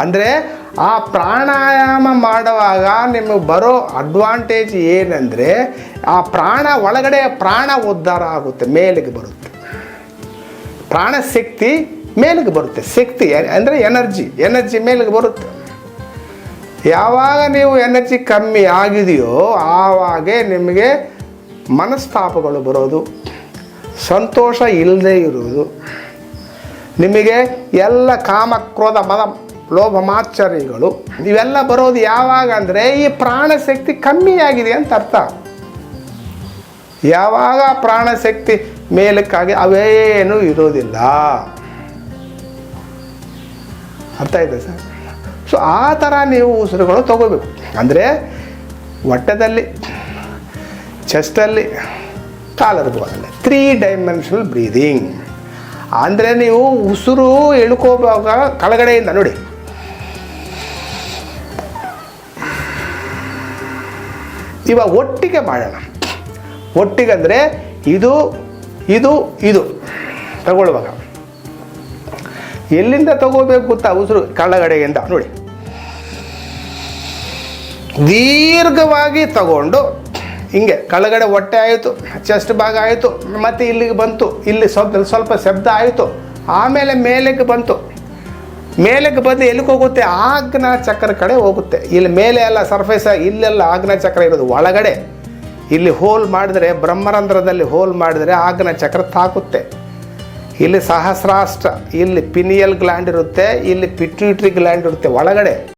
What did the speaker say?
ಅಂದರೆ ಆ ಪ್ರಾಣಾಯಾಮ ಮಾಡುವಾಗ ನಿಮಗೆ ಬರೋ ಅಡ್ವಾಂಟೇಜ್ ಏನಂದರೆ ಆ ಪ್ರಾಣ ಒಳಗಡೆ ಪ್ರಾಣ ಉದ್ಧಾರ ಆಗುತ್ತೆ, ಮೇಲಿಗೆ ಬರುತ್ತೆ. ಪ್ರಾಣ ಶಕ್ತಿ ಮೇಲಿಗೆ ಬರುತ್ತೆ, ಶಕ್ತಿ ಅಂದರೆ ಎನರ್ಜಿ ಎನರ್ಜಿ ಮೇಲಿಗೆ ಬರುತ್ತೆ. ಯಾವಾಗ ನೀವು ಎನರ್ಜಿ ಕಮ್ಮಿ ಆಗಿದೆಯೋ ಆವಾಗೆ ನಿಮಗೆ ಮನಸ್ತಾಪಗಳು ಬರೋದು, ಸಂತೋಷ ಇಲ್ಲದೆ ಇರುವುದು. ನಿಮಗೆ ಎಲ್ಲ ಕಾಮ ಕ್ರೋಧ ಮದ ಲೋಭ ಮಾಚರ್ಯಗಳು ಇವೆಲ್ಲ ಬರೋದು ಯಾವಾಗ ಅಂದರೆ ಈ ಪ್ರಾಣಶಕ್ತಿ ಕಮ್ಮಿ ಆಗಿದೆ ಅಂತ ಅರ್ಥ. ಯಾವಾಗ ಪ್ರಾಣಶಕ್ತಿ ಮೇಲಕ್ಕಾಗಿ ಅವೇನು ಇರೋದಿಲ್ಲ. ಅರ್ಥ ಆಯ್ತಾ ಸರ್? ಸೊ ಆ ಥರ ನೀವು ಉಸಿರುಗಳು ತಗೋಬೇಕು. ಅಂದರೆ ಹೊಟ್ಟೆದಲ್ಲಿ ಚೆಸ್ಟಲ್ಲಿ ಬೋನಲ್ಲಿ ತ್ರೀ ಡೈಮೆನ್ಷನಲ್ ಬ್ರೀದಿಂಗ್ ಅಂದರೆ ನೀವು ಉಸಿರು ಎಳ್ಕೋಬಾಗ ಕೆಳಗಡೆಯಿಂದ ನೋಡಿ. ಇವಾಗ ಒಟ್ಟಿಗೆ ಮಾಡೋಣ ಒಟ್ಟಿಗೆ ಅಂದರೆ ಇದು ಇದು ಇದು. ತಗೊಳ್ಳುವಾಗ. ಎಲ್ಲಿಂದ ತಗೋಬೇಕು ಗೊತ್ತಾ ಉಸಿರು ಕಳ್ಳಗಡೆಯಿಂದ? ನೋಡಿ. ದೀರ್ಘವಾಗಿ ತಗೊಂಡು ಹಿಂಗೆ ಕಳಗಡೆ ಹೊಟ್ಟೆ ಆಯಿತು ಚೆಸ್ಟ್ ಭಾಗ ಆಯಿತು, ಮತ್ತು ಇಲ್ಲಿಗೆ ಬಂತು, ಇಲ್ಲಿ ಸ್ವಲ್ಪ ಸ್ವಲ್ಪ ಶಬ್ದ ಆಯಿತು, ಆಮೇಲೆ ಮೇಲಕ್ಕೆ ಬಂತು. ಮೇಲಕ್ಕೆ ಬಂದು ಎಲ್ಲಿಗೆ ಹೋಗುತ್ತೆ? ಆಗ್ನ ಚಕ್ರ ಕಡೆ ಹೋಗುತ್ತೆ. ಇಲ್ಲಿ ಮೇಲೆ ಎಲ್ಲ ಸರ್ಫೇಸ ಇಲ್ಲೆಲ್ಲ ಆಗ್ನ ಚಕ್ರ ಇರೋದು. ಒಳಗಡೆ ಇಲ್ಲಿ ಹೋಲ್ ಮಾಡಿದರೆ, ಬ್ರಹ್ಮರಂಧ್ರದಲ್ಲಿ ಹೋಲ್ ಮಾಡಿದರೆ ಆಗ್ನ ಚಕ್ರ ತಾಕುತ್ತೆ. ಇಲ್ಲಿ ಸಹಸ್ರಾಷ್ಟ್ರ ಇಲ್ಲಿ ಪಿನಿಯಲ್ ಗ್ಲ್ಯಾಂಡ್ ಇರುತ್ತೆ, ಇಲ್ಲಿ ಪಿಟ್ಯೂಟ್ರಿ ಗ್ಲ್ಯಾಂಡ್ ಇರುತ್ತೆ ಒಳಗಡೆ.